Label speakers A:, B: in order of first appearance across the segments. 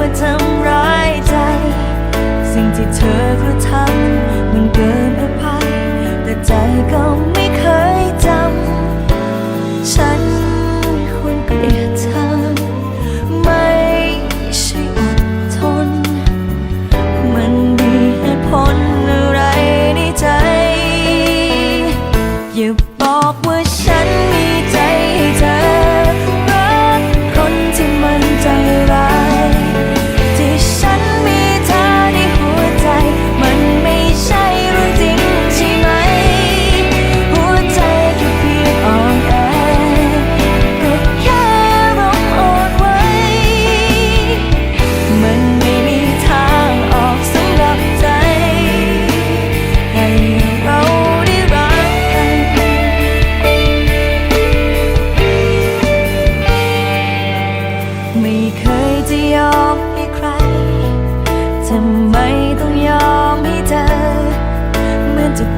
A: ว่าทำร้ายใจ สิ่งที่เธอกระทำ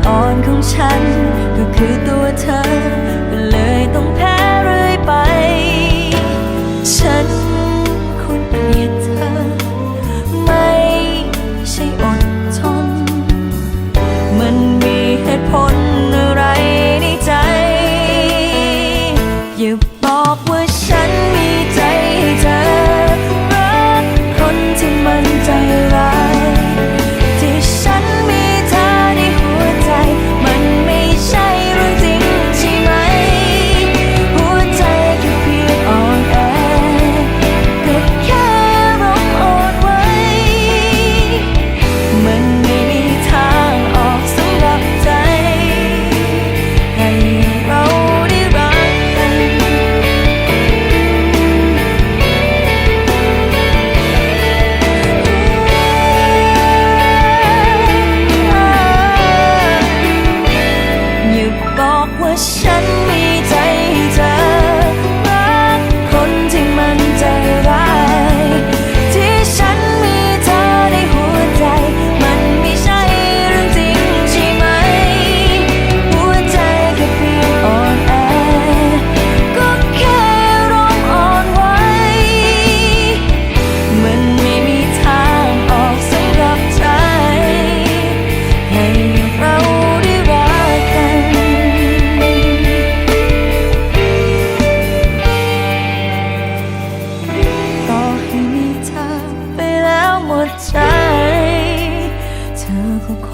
A: อ่อนของฉัน ก็คือตัวเธอ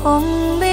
A: 梦里